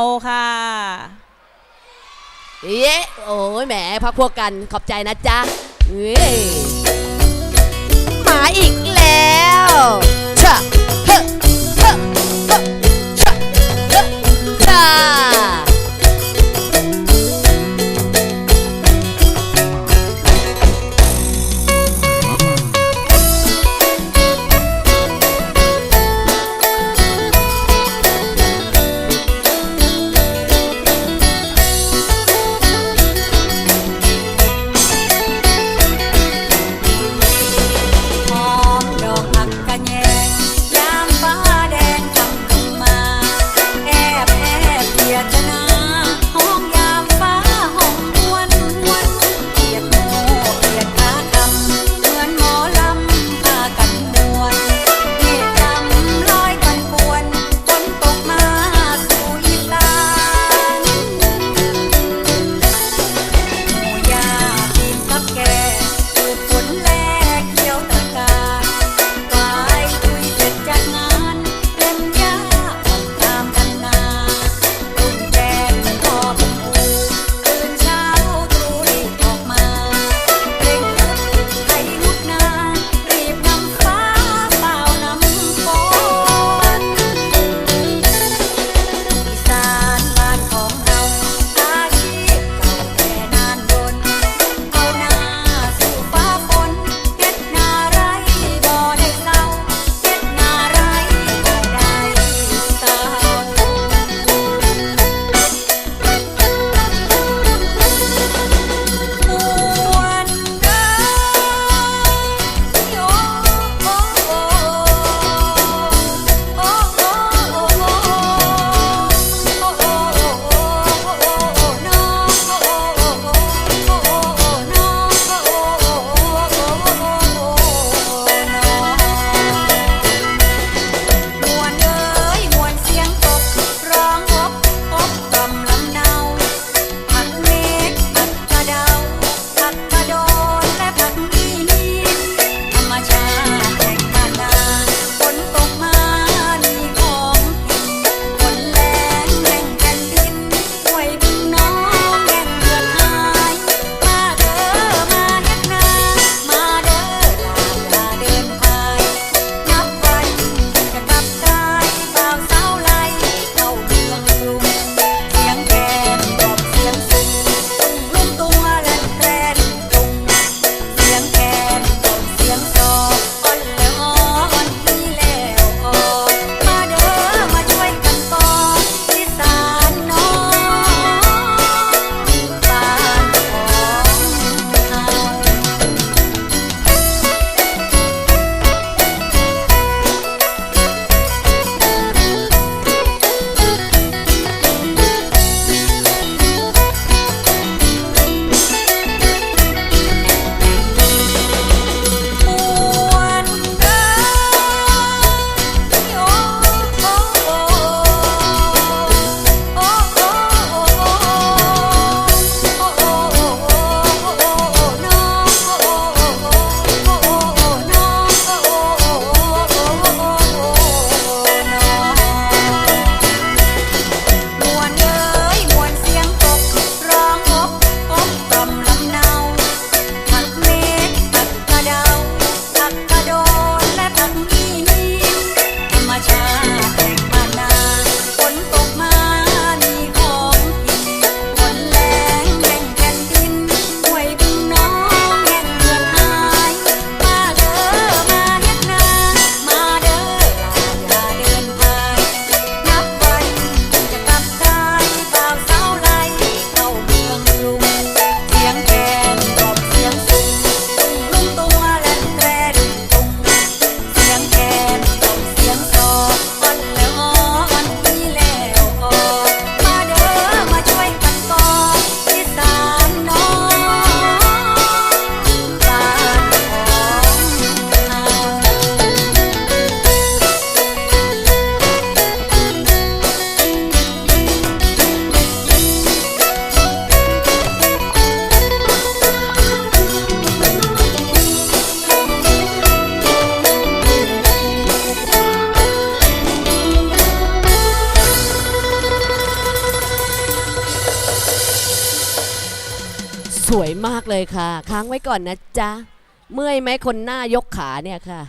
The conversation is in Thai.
โอค่ะ เอ๊ะโอ้ยแหมพักพวกกันขอบใจนะจ๊ะเอ้ยมาอีก สวยมากเลยค่ะ ค้างไว้ก่อนนะจ๊ะ เมื่อยไหมคนหน้ายกขาเนี่ยค่ะ